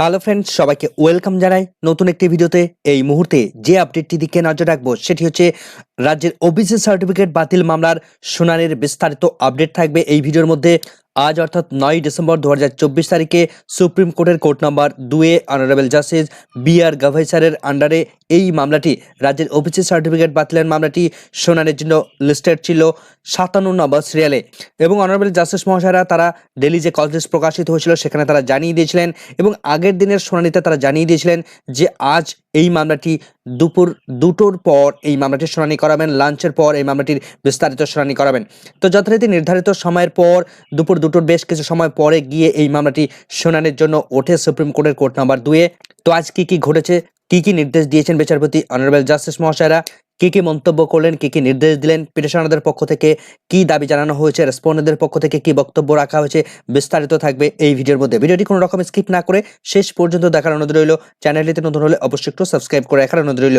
Hello friends সবাইকে welcome জানাই নতুন একটি ভিডিওতে এই মুহূর্তে যে আপডেটটি দিকে নজর রাখব, সেটি হচ্ছে রাজ্যের ওবিসি সার্টিফিকেট বাতিল মামলার শুনানির বিস্তারিত আপডেট থাকবে। এই ভিডিওর মধ্যে আজ অর্থাৎ নয় ডিসেম্বর দু হাজার চব্বিশ তারিখে সুপ্রিম কোর্টের কোর্ট নাম্বার দুয়ে অনারেবল জাস্টিস বি আর গাভাইসারের আন্ডারে এই মামলাটি রাজ্যের ওবিসি সার্টিফিকেট বাতিলের মামলাটি শুনানির জন্য লিস্টেড ছিল সাতান্ন নম্বর সিরিয়ালে। এবং অনারেবল জাস্টিস মহাশয়রা তারা ডেলি যে কল লিস্ট প্রকাশিত হয়েছিল সেখানে তারা জানিয়ে দিয়েছিলেন এবং আগের দিনের শুনানিতে তারা জানিয়ে দিয়েছিলেন যে আজ এই মামলাটি দুপুর দুটোর পর এই মামলাটির শুনানি করাবেন, লাঞ্চের পর এই মামলাটির বিস্তারিত শুনানি করাবেন। তো যথারীতি নির্ধারিত সময়ের পর দুপুর দুটোর বেশ কিছু সময় পরে গিয়ে এই মামলাটি শুনানির জন্য ওঠে সুপ্রিম কোর্টের কোর্ট নাম্বার দুয়ে তো আজ কি কি ঘটেছে কি কি নির্দেশ দিয়েছেন বিচারপতি অনারেবল জাস্টিস মহাশয়রা? কি কি মন্তব্য করলেন, কি কি নির্দেশ দিলেন, পিটিশনারদের পক্ষ থেকে কি দাবি জানানো হয়েছে রেসপন্ডেন্টদের পক্ষ থেকে কি বক্তব্য রাখা হয়েছে, বিস্তারিত থাকবে এই ভিডিওর মধ্যে। ভিডিওটি কোনো রকম স্কিপ না করে শেষ পর্যন্ত দেখার অনুরোধ রইল। চ্যানেলটিতে নতুন হলে অবশ্যই একটু সাবস্ক্রাইব করে রাখার অনুরোধ রইল।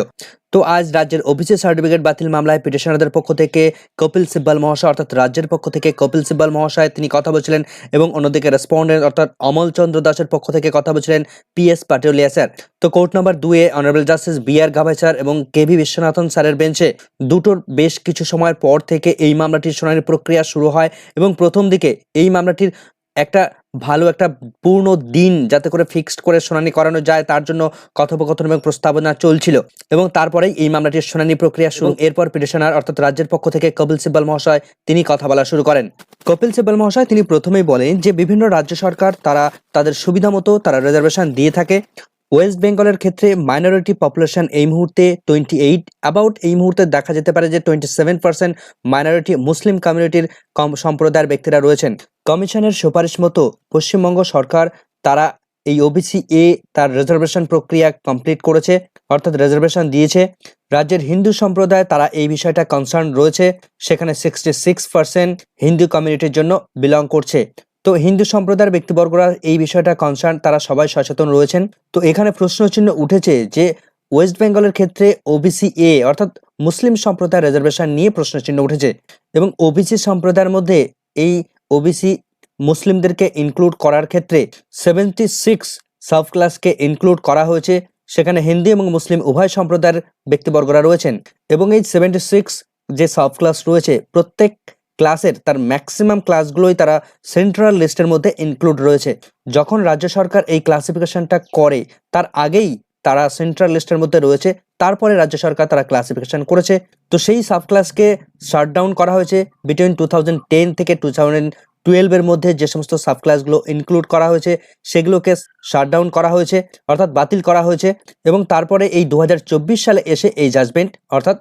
তো আজ রাজ্যের ওবিসি সার্টিফিকেট বাতিল মামলায় পিটিশনারদের পক্ষ থেকে কপিল সিব্বাল মহাশয়, অর্থাৎ রাজ্যের পক্ষ থেকে কপিল সিব্বাল মহাশয় তিনি কথা বলছিলেন এবং অন্যদিকে রেসপন্ডেন্ট অর্থাৎ অমল চন্দ্র দাসের পক্ষ থেকে কথা বলছিলেন পি এস পাটোলিয়া স্যার তো কোর্ট নম্বর দুয়ে honourable justice B R Gavai sir এবং কে ভি বিশ্বনাথন স্যারের বেঞ্চে দুটোর বেশ কিছু সময় পর থেকে এই মামলাটির শুনানির প্রক্রিয়া শুরু হয় এবং প্রথম দিকে এই মামলাটির একটা ভালো একটা পূর্ণ দিন যাতে করে ফিক্সড করে শুনানি করানো যায় তার জন্য কথোপকথন এবং প্রস্তাবনা চলছিল এবং তারপরেই এই মামলাটির শুনানি প্রক্রিয়া শুরু। এরপর পিটিশনার অর্থাৎ রাজ্যের পক্ষ থেকে কপিল সিব্বাল মহাশয় তিনি কথা বলা শুরু করেন। কপিল সিব্বাল মহাশয় তিনি প্রথমেই বলেন যে বিভিন্ন রাজ্য সরকার তারা তাদের সুবিধা মতো তারা রিজার্ভেশন দিয়ে থাকে। ওয়েস্ট বেঙ্গলের ক্ষেত্রে মাইনরিটি পপুলেশন এই মুহূর্তে টোয়েন্টি এইট অ্যাবাউট এই মুহূর্তে দেখা যেতে পারে যে twenty seven percent minority Muslim কমিউনিটির কম সম্প্রদায়ের ব্যক্তিরা রয়েছেন। কমিশনের সুপারিশ মতো পশ্চিমবঙ্গ সরকার তারা এই ওবিসি এ তার রিজার্ভেশন প্রক্রিয়া কমপ্লিট করেছে, অর্থাৎ রিজার্ভেশন দিয়েছে। রাজ্যের হিন্দু সম্প্রদায় তারা এই বিষয়টা কনসার্ন রয়েছে, সেখানে সিক্সটি সিক্স পার্সেন্ট হিন্দু কমিউনিটির জন্য বিলং করছে। তো হিন্দু সম্প্রদায়ের ব্যক্তিবর্গরা এই বিষয়টা কনসার্ন তারা সবাই সচেতন রয়েছেন। তো এখানে প্রশ্নচিহ্ন উঠেছে যে ওয়েস্ট বেঙ্গলের ক্ষেত্রে ওবিসি এ অর্থাৎ মুসলিম সম্প্রদায় রিজার্ভেশন নিয়ে প্রশ্নচিহ্ন উঠেছে এবং ওবিসি সম্প্রদায়ের মধ্যে এই ওবিসি মুসলিমদেরকে ইনক্লুড করার ক্ষেত্রে সেভেন্টি সিক্স সাব ক্লাসকে ইনক্লুড করা হয়েছে। সেখানে হিন্দু এবং মুসলিম উভয় সম্প্রদায়ের ব্যক্তিবর্গরা রয়েছেন এবং এই সেভেন্টি সিক্স যে সাব ক্লাস রয়েছে, প্রত্যেক ক্লাসের, তার ম্যাক্সিমাম ক্লাসগুলোই তারা সেন্ট্রাল লিস্টের মধ্যে ইনক্লুড রয়েছে। যখন রাজ্য সরকার এই ক্লাসিফিকেশনটা করে, তার আগেই তারা সেন্ট্রাল লিস্টের মধ্যে রয়েছে, তারপরে রাজ্য সরকার তারা ক্লাসিফিকেশন করেছে। তো সেই সাব ক্লাসকে শাটডাউন করা হয়েছে বিটুইন টু থাউজেন্ড টেন থেকে টু থাউজেন্ড টুয়েলভের মধ্যে যে সমস্ত সাব ক্লাসগুলো ইনক্লুড করা হয়েছে, সেগুলোকে শাটডাউন করা হয়েছে, অর্থাৎ বাতিল করা হয়েছে এবং তারপরে এই দু হাজার চব্বিশ সালে এসে এই জাজমেন্ট অর্থাৎ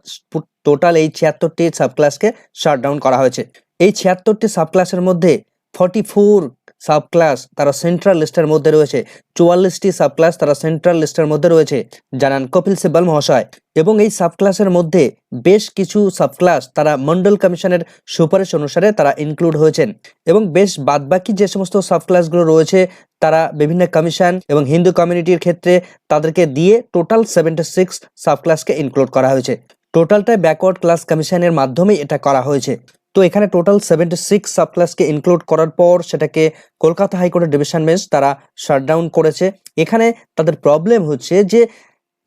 টোটাল এই ছিয়াত্তরটি সাব ক্লাসকে শাটডাউন করা হয়েছে। এই ছিয়াত্তরটি সাব ক্লাসের মধ্যে ফর্টি ফোর সাব ক্লাস তারা সেন্ট্রাল লিস্টের মধ্যে রয়েছে। চুয়াল্লিশটি সাব ক্লাস তারা সেন্ট্রাল লিস্টের মধ্যে রয়েছে। জানান কপিল সিব্বাল মহাশয়। এবং এই সাব ক্লাসের মধ্যে বেশ কিছু সাব ক্লাস তারা মন্ডল কমিশনের সুপারিশ অনুসারে তারা ইনক্লুড হয়েছেন। এবং বেশ বাদবাকি যে সমস্ত সাব ক্লাসগুলো রয়েছে, তারা বিভিন্ন কমিশন এবং হিন্দু কমিউনিটির ক্ষেত্রে তাদেরকে দিয়ে টোটাল সেভেন্টি সিক্স সাব ক্লাসকে ইনক্লুড করা হয়েছে। টোটালটাই ব্যাকওয়ার্ড ক্লাস কমিশনের মাধ্যমেই এটা করা হয়েছে। তো এখানে টোটাল সেভেন্টি সিক্স সাব ক্লাসকে ইনক্লুড করার পর সেটাকে কলকাতা হাইকোর্টের ডিভিশন বেঞ্চ তারা শাটডাউন করেছে। এখানে তাদের প্রবলেম হচ্ছে যে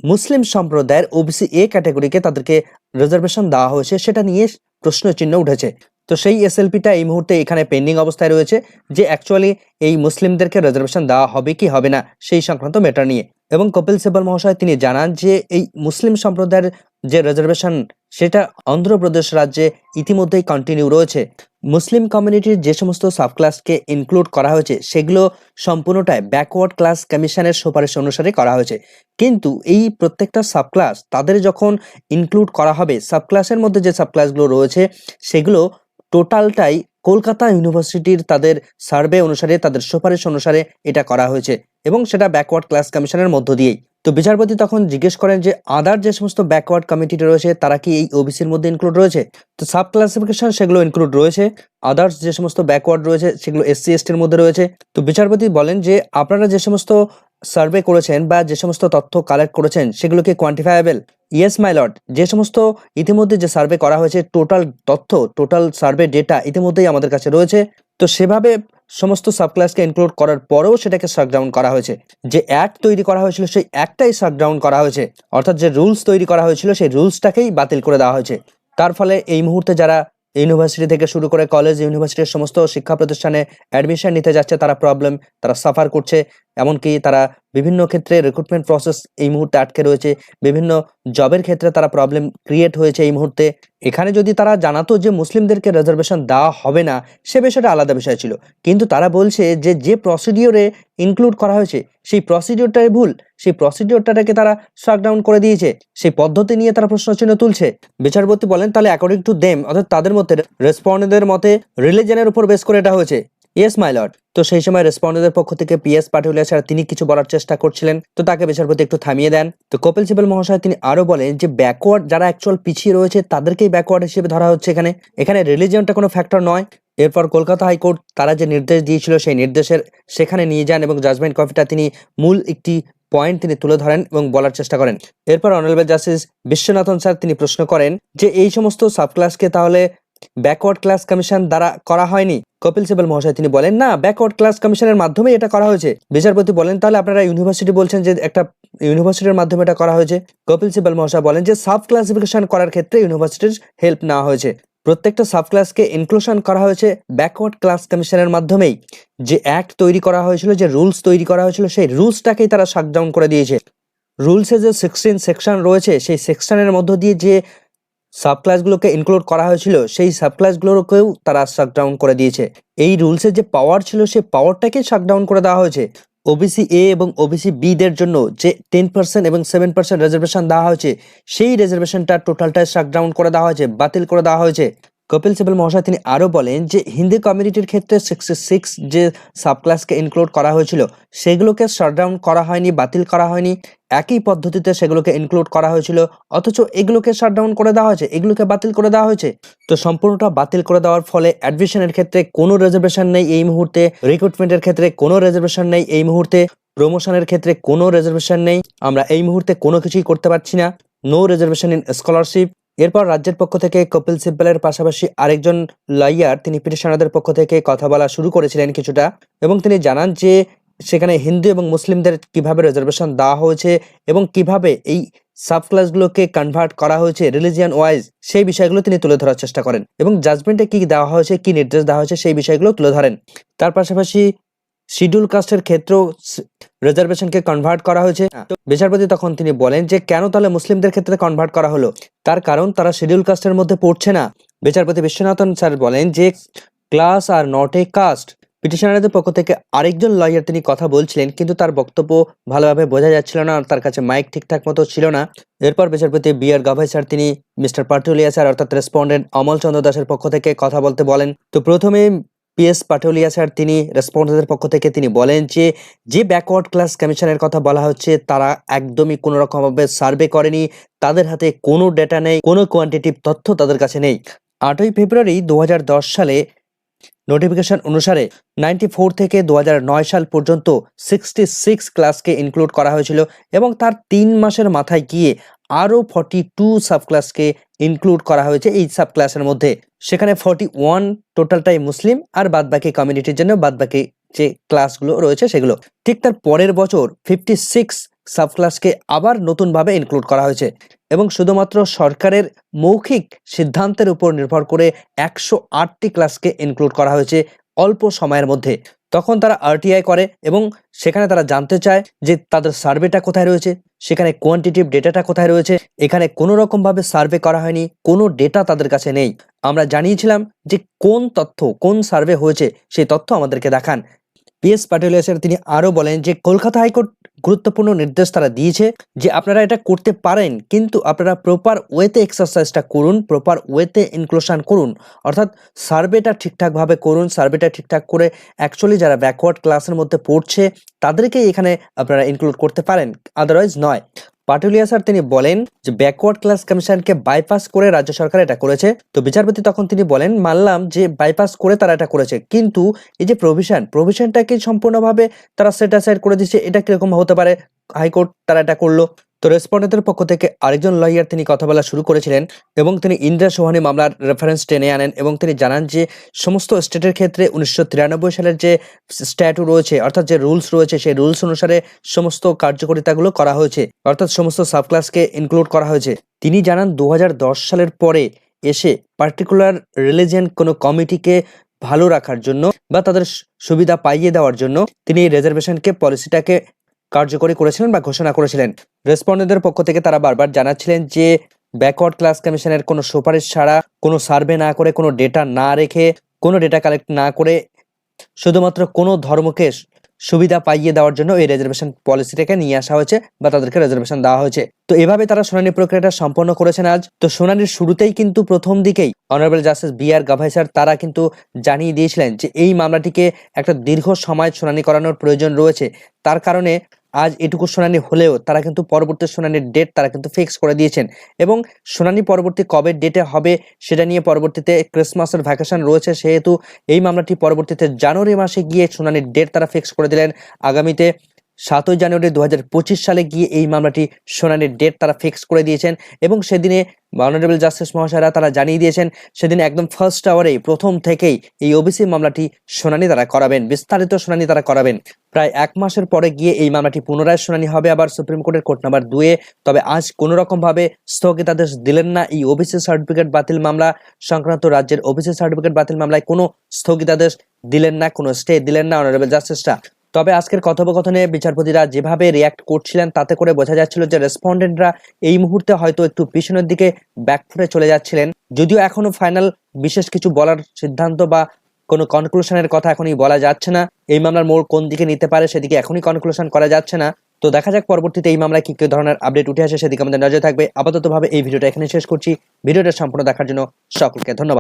মুসলিম সম্প্রদায়ের ওবিসি এ ক্যাটাগরিকে তাদেরকে রিজার্ভেশন দেওয়া হয়েছে, সেটা নিয়ে প্রশ্ন চিহ্ন উঠেছে। তো সেই এসএলপিটা এই মুহূর্তে এখানে পেন্ডিং অবস্থায় রয়েছে যে অ্যাকচুয়ালি এই মুসলিমদেরকে রিজার্ভেশন দেওয়া হবে কি হবে না, সেই সংক্রান্ত ম্যাটার নিয়ে। এবং কপিল সিব্বল মহাশয় তিনি জানান যে এই মুসলিম সম্প্রদায়ের যে রিজার্ভেশন সেটা অন্ধ্রপ্রদেশ রাজ্যে ইতিমধ্যেই কন্টিনিউ রয়েছে। মুসলিম কমিউনিটির যে সমস্ত সাবক্লাসকে ইনক্লুড করা হয়েছে, সেগুলো সম্পূর্ণটাই ব্যাকওয়ার্ড ক্লাস কমিশনের সুপারিশ অনুসারে করা হয়েছে। কিন্তু এই প্রত্যেকটা সাবক্লাস তাদের যখন ইনক্লুড করা হবে সাবক্লাসের মধ্যে যে সাবক্লাসগুলো রয়েছে, সেগুলো টোটালটাই কলকাতা ইউনিভার্সিটির তাদের সার্ভে অনুসারে, তাদের সুপারিশ অনুসারে এটা করা হয়েছে এবং সেটা ব্যাকওয়ার্ড ক্লাস কমিশনের মধ্য দিয়েই। তো বিচারপতি তখন জিজ্ঞেস করেন যে আদার যে সমস্ত ব্যাকওয়ার্ড কমিটি রয়েছে, তারা কি এই ওবিসির মধ্যে ইনক্লুড রয়েছে? তো সাব ক্লাসিফিকেশন সেগুলো ইনক্লুড রয়েছে। আদার্স যে সমস্ত ব্যাকওয়ার্ড রয়েছে, সেগুলো এসসি এসটির মধ্যে রয়েছে। তো বিচারপতি বলেন যে, আপনারা যে সমস্ত সার্ভে করেছেন বা যে সমস্ত তথ্য কালেক্ট করেছেন সেগুলো কি কোয়ান্টিফায়াবেল। ইয়েস, মাই লর্ড, যে সমস্ত ইতিমধ্যে যে সার্ভে করা হয়েছে, টোটাল তথ্য, টোটাল সার্ভে ডেটা ইতিমধ্যেই আমাদের কাছে রয়েছে। তো সেভাবে সমস্ত সাবক্লাসকে ইনক্লুড করার পরেও সেটাকে শাটডাউন করা হয়েছে। যে অ্যাক্ট তৈরি করা হয়েছিল, সেই অ্যাক্টটাই শাটডাউন করা হয়েছে। অর্থাৎ যে রুলস তৈরি করা হয়েছিল, সেই রুলসটাকেই বাতিল করে দেওয়া হয়েছে। তার ফলে এই মুহূর্তে যারা ইউনিভার্সিটি থেকে শুরু করে কলেজ ইউনিভার্সিটির সমস্ত শিক্ষা প্রতিষ্ঠানে অ্যাডমিশন নিতে যাচ্ছে, তারা প্রবলেম তারা সাফার করছে। এমনকি তারা বিভিন্ন ক্ষেত্রে রিক্রুটমেন্ট প্রসেস এই মুহূর্তে আটকে রয়েছে। বিভিন্ন জবের ক্ষেত্রে তারা প্রবলেম ক্রিয়েট হয়েছে এই মুহূর্তে। এখানে যদি তারা জানাতো যে মুসলিমদেরকে রিজার্ভেশন দেওয়া হবে না, সে বিষয়টা আলাদা বিষয় ছিল। কিন্তু তারা বলছে যে যে প্রসিডিওরে ইনক্লুড করা হয়েছে, সেই প্রসিডিওরটাই ভুল। সেই প্রসিডিওরটাকে তারা শাটডাউন করে দিয়েছে। সেই পদ্ধতি নিয়ে তারা প্রশ্নচিহ্ন তুলছে। বিচারপতি বলেন, তাহলে অ্যাকর্ডিং টু দেম অর্থাৎ তাদের মধ্যে রেসপন্ডেন্টদের মতে রিলিজনের উপর বেস করে এটা হয়েছে। ইয়েস মাই লর্ড তো সেই সময় রেসপন্ডেন্টের পক্ষ থেকে পিএস পাটুলিয়া ছাড়া তিনি কিছু বলার চেষ্টা করছিলেন। তো তাকে বিচারপতি একটু থামিয়ে দেন। তো কপিল সিবাল মহাশয় তিনি আরও বলেন যে ব্যাকওয়ার্ড যারা অ্যাকচুয়াল পিছিয়ে রয়েছে, তাদেরকেই ব্যাকওয়ার্ড হিসেবে ধরা হচ্ছে এখানে। এখানে রিলিজিয়নটা কোনো ফ্যাক্টর নয়। এরপর কলকাতা হাইকোর্ট তারা যে নির্দেশ দিয়েছিল, সেই নির্দেশের সেখানে নিয়ে যান এবং জাজমেন্ট কপিটা তিনি মূল একটি পয়েন্ট তিনি তুলে ধরেন এবং বলার চেষ্টা করেন। এরপর অনারেবল জাস্টিস বিশ্বনাথন স্যার তিনি প্রশ্ন করেন যে, এই সমস্ত সাবক্লাসকে তাহলে ব্যাকওয়ার্ড ক্লাস কমিশন দ্বারা করা হয়নি। কপিল সিবাল মহাশয়, তিনি বলেন, না, ব্যাকওয়ার্ড ক্লাস কমিশনের মাধ্যমে এটা করা হয়েছে। বিচারপতি বলেন, তাহলে আপনারা ইউনিভার্সিটি বলছেন যে একটা ইউনিভার্সিটির মাধ্যমে এটা করা হয়েছে। কপিল সিবাল মহাশয় বলেন যে, সাব ক্লাসিফিকেশন করার ক্ষেত্রে ইউনিভার্সিটির হেল্প নেওয়া হয়েছে। প্রত্যেকটা সাব ক্লাসকে ইনক্লুশন করা হয়েছে ব্যাকওয়ার্ড ক্লাস কমিশনের মাধ্যমেই। যে অ্যাক্ট তৈরি করা হয়েছিল, যে রুলস তৈরি করা হয়েছিল, সেই রুলসটাকেই তারা শাটডাউন করে দিয়েছে। রুলসে যে সিক্সটিন সেকশন রয়েছে, সেই সেকশনের মধ্য দিয়ে যে সাব ক্লাসগুলোকে ইনক্লুড করা হয়েছিল, সেই সাব ক্লাসগুলোকেও তারা শাকডাউন করে দিয়েছে। এই রুলসের যে পাওয়ার ছিল, সেই পাওয়ারটাকে শাকডাউন করে দেওয়া হয়েছে। ওবিসি এ এবং ওবিসি বি দের জন্য যে টেন পার্সেন্ট এবং সেভেন পার্সেন্ট রেজার্ভেশন দেওয়া হয়েছে, সেই রেজার্ভেশনটা টোটালটা শাকডাউন করে দেওয়া হয়েছে, বাতিল করে দেওয়া হয়েছে। কপিল সিবাল মহাশয় তিনি আরও বলেন যে, হিন্দি কমিউনিটির ক্ষেত্রে সিক্সটি সিক্স যে সাবক্লাসকে ইনক্লুড করা হয়েছিল, সেগুলোকে শাটডাউন করা হয়নি, বাতিল করা হয়নি। একই পদ্ধতিতে সেগুলোকে ইনক্লুড করা হয়েছিল, অথচ এগুলোকে শাটডাউন করে দেওয়া হয়েছে, এগুলোকে বাতিল করে দেওয়া হয়েছে। তো সম্পূর্ণটা বাতিল করে দেওয়ার ফলে অ্যাডমিশনের ক্ষেত্রে কোনো রিজার্ভেশন নেই এই মুহূর্তে রিক্রুটমেন্টের ক্ষেত্রে কোনো রিজার্ভেশন নেই এই মুহূর্তে প্রমোশনের ক্ষেত্রে কোনো রিজার্ভেশন নেই। আমরা এই মুহূর্তে কোনো কিছুই করতে পারছি না নো রিজার্ভেশন ইন স্কলারশিপ এরপর রাজ্যের পক্ষ থেকে কপিল সিব্বলের পাশাপাশি আরেকজন লয়ার তিনি পিটিশনারদের পক্ষ থেকে কথা বলা শুরু করেছিলেন কিছুটা, এবং তিনি জানান যে সেখানে হিন্দু এবং মুসলিমদের কীভাবে রিজার্ভেশন দেওয়া হয়েছে এবং কীভাবে এই সাব ক্লাসগুলোকে কনভার্ট করা হয়েছে রিলিজিয়ান ওয়াইজ সেই বিষয়গুলো তিনি তুলে ধরার চেষ্টা করেন এবং জাজমেন্টে কি দেওয়া হয়েছে, কি নির্দেশ দেওয়া হয়েছে, সেই বিষয়গুলো তুলে ধরেন। তার পাশাপাশি শিডিউল কাস্টের ক্ষেত্রেও রিজার্ভেশনকে কনভার্ট করা হয়েছে। তো বিচারপতি তখন তিনি বলেন যে কেন তাহলে মুসলিমদের ক্ষেত্রে কনভার্ট করা হলো? তার কারণ তারা শিডিউল কাস্টের মধ্যে পড়ছে না। বিচারপতি বিশ্বনাথন স্যার বলেন যে class are not a caste পিটিশনারদের পক্ষ থেকে আরেকজন লয়ার তিনি কথা বলছিলেন কিন্তু তার বক্তব্য ভালোভাবে বোঝা যাচ্ছিল না আর তার কাছে মাইক ঠিকঠাক মতো ছিল না। এরপর বিচারপতি বি আর গাভাই স্যার তিনি মিস্টার পাটুলিয়া স্যার অর্থাৎ রেসপন্ডেন্ট অমল চন্দ্র দাসের পক্ষ থেকে কথা বলতে বলেন। তো প্রথমে পিএস পাটোলিয়া স্যার তিনি রেসপন্ডেন্টের পক্ষ থেকে তিনি বলেন যে যে ব্যাকওয়ার্ড ক্লাস কমিশনের কথা বলা হচ্ছে, তারা একদমই কোনো রকমভাবে সার্ভে করেনি। তাদের হাতে কোনো ডেটা নেই, কোনো কোয়ান্টিটিভ তথ্য তাদের কাছে নেই। আটই ফেব্রুয়ারি দু হাজার দশ সালে নোটিফিকেশন অনুসারে নাইনটি ফোর থেকে দু সাল পর্যন্ত সিক্সটি সিক্স ক্লাসকে ইনক্লুড করা হয়েছিল এবং তার তিন মাসের মাথায় গিয়ে আরও ফর্টি টু সাব ক্লাসকে ইনক্লুড করা হয়েছে এই সাব ক্লাসের মধ্যে। সেখানে ফর্টি ওয়ান টোটালটাই মুসলিম আর বাদবাকি কমিউনিটির জন্য বাদবাকি যে ক্লাসগুলো রয়েছে সেগুলো। ঠিক তার পরের বছর ফিফটি সিক্স সাব ক্লাসকে আবার নতুনভাবে ইনক্লুড করা হয়েছে এবং শুধুমাত্র সরকারের মৌখিক সিদ্ধান্তের উপর নির্ভর করে একশো আটটি ক্লাসকে ইনক্লুড করা হয়েছে অল্প সময়ের মধ্যে। তখন তারা আরটিআই করে এবং সেখানে তারা জানতে চায় যে তাদের সার্ভেটা কোথায় রয়েছে, সেখানে কোয়ান্টিটিভ ডেটাটা কোথায় রয়েছে, এখানে কোনো রকমভাবে সার্ভে করা হয়নি, কোনো ডেটা তাদের কাছে নেই। আমরা জানিয়েছিলাম যে কোন তথ্য, কোন সার্ভে হয়েছে, সেই তথ্য আমাদেরকে দেখান। পিএস এস স্যার তিনি আরও বলেন যে কলকাতা হাইকোর্ট গুরুত্বপূর্ণ নির্দেশ তারা দিয়েছে যে আপনারা এটা করতে পারেন, কিন্তু আপনারা প্রপার ওয়েতে এক্সারসাইজটা করুন প্রপার ওয়েতে ইনক্লুশন করুন। অর্থাৎ সার্ভেটা ঠিকঠাকভাবে করুন সার্ভেটা ঠিকঠাক করে অ্যাকচুয়ালি যারা ব্যাকওয়ার্ড ক্লাসের মধ্যে পড়ছে, তাদেরকেই এখানে আপনারা ইনক্লুড করতে পারেন আদারওয়াইজ নয়। পাটুলিয়া স্যার তিনি বলেন যে ব্যাকওয়ার্ড ক্লাস কমিশনকে বাইপাস করে রাজ্য সরকার এটা করেছে। তো বিচারপতি তখন তিনি বলেন, মানলাম যে বাইপাস করে তারা এটা করেছে। কিন্তু এই যে প্রভিশন প্রভিশনটাকে সম্পূর্ণভাবে তারা সেট করে দিচ্ছে, এটা কীরকম হতে পারে? হাইকোর্ট তারা এটা করল। তো রেসপন্ডেন্টের পক্ষ থেকে আরেকজন লয়ার তিনি কথা বলা শুরু করেছিলেন এবং তিনি ইন্দিরা সোহানি মামলার রেফারেন্স টেনে আনেন এবং তিনি জানান যে সমস্ত স্টেটের ক্ষেত্রে উনিশশো তিরানব্বই সালের যে স্ট্যাটু রয়েছে, অর্থাৎ যে রুলস রয়েছে, সেই রুলস অনুসারে সমস্ত কার্যকারিতাগুলো করা হয়েছে, অর্থাৎ সমস্ত সাবক্লাসকে ইনক্লুড করা হয়েছে। তিনি জানান দু হাজার দশ সালের পরে এসে পার্টিকুলার রিলিজিয়ান কোনো কমিটিকে ভালো রাখার জন্য বা তাদের সুবিধা পাইয়ে দেওয়ার জন্য তিনি রিজার্ভেশনকে পলিসিটাকে কার্যকরী করেছিলেন বা ঘোষণা করেছিলেন। রেসপন্ডেন্টদের পক্ষ থেকে তারা বারবার জানাচ্ছিলেন যে ব্যাকওয়ার্ড ক্লাস কমিশনের কোনো সুপারিশ ছাড়া, কোনো সার্ভে না করে, কোনো ডেটা না রেখে, কোনো ডেটা কালেক্ট না করে, শুধুমাত্র কোনো ধর্মকে সুবিধা পাইয়ে দেওয়ার জন্য এই রিজার্ভেশন পলিসিটাকে নিয়ে আসা হয়েছে বা তাদেরকে রিজার্ভেশন দেওয়া হয়েছে। তো এভাবে তারা শুনানি প্রক্রিয়াটা সম্পন্ন করেছেন আজ। তো শুনানির শুরুতেই কিন্তু প্রথম দিকেই honourable justice B R Gavai sir তারা কিন্তু জানিয়ে দিয়েছিলেন যে, এই মামলাটিকে একটা দীর্ঘ সময় শুনানি করানোর প্রয়োজন রয়েছে। তার কারণে আজ এটুকু শুনানি হলেও তারা কিন্তু পরবর্তী শুনানির ডেট তারা কিন্তু ফিক্স করে দিয়েছেন। এবং শুনানি পরবর্তী কবে ডেটে হবে সেটা নিয়ে পরবর্তীতে ক্রিসমাসের ভ্যাকেশন রয়েছে, সেহেতু এই মামলাটি পরবর্তীতে জানুয়ারি মাসে গিয়ে শুনানির ডেট তারা ফিক্স করে দিলেন। আগামীতে সাতই জানুয়ারি দু হাজার পঁচিশ সালে গিয়ে এই মামলাটি শুনানির ডেট তারা ফিক্স করে দিয়েছেন এবং সেদিনে অনারেবল জাস্টিস মহাশয়রা তারা জানিয়ে দিয়েছেন, সেদিন একদম ফার্স্ট আওয়ারেই প্রথম থেকেই এই ওবিসি মামলাটি শুনানি তারা করাবেন, বিস্তারিত শুনানি তারা করাবেন। প্রায় এক মাসের পরে গিয়ে এই মামলাটি পুনরায় শুনানি হবে আবার সুপ্রিম কোর্টের কোর্ট নাম্বার দুয়ে তবে আজ কোনো রকম ভাবে স্থগিতাদেশ দিলেন না এই ওবিসি সার্টিফিকেট বাতিল মামলা, সংক্রান্ত রাজ্যের ওবিসি সার্টিফিকেট বাতিল মামলায় কোনো স্থগিতাদেশ দিলেন না, কোনো স্টে দিলেন না অনারেবল জাস্টিসরা তবে আজকের কথোপকথনে বিচারপতিরা যেভাবে রিয়াক্ট করছিলেন, তাতে করে বোঝা যাচ্ছিল যে রেসপন্ডেন্টরা এই মুহূর্তে হয়তো একটু পিছনের দিকে ব্যাকফুটে চলে যাচ্ছিলেন। যদিও এখনও ফাইনাল বিশেষ কিছু বলার সিদ্ধান্ত বা কোনো কনক্লুশনের কথা এখনই বলা যাচ্ছে না। এই মামলার মোড় কোন দিকে নিতে পারে সেদিকে এখনই কনক্লুশন করা যাচ্ছে না। তো দেখা যাক পরবর্তীতে এই মামলায় কি কি ধরনের আপডেট উঠে আসে সেদিকে আমাদের নজর থাকবে। আপাততভাবে এই ভিডিওটা এখানে শেষ করছি। ভিডিওটা সম্পূর্ণ দেখার জন্য সকলকে ধন্যবাদ।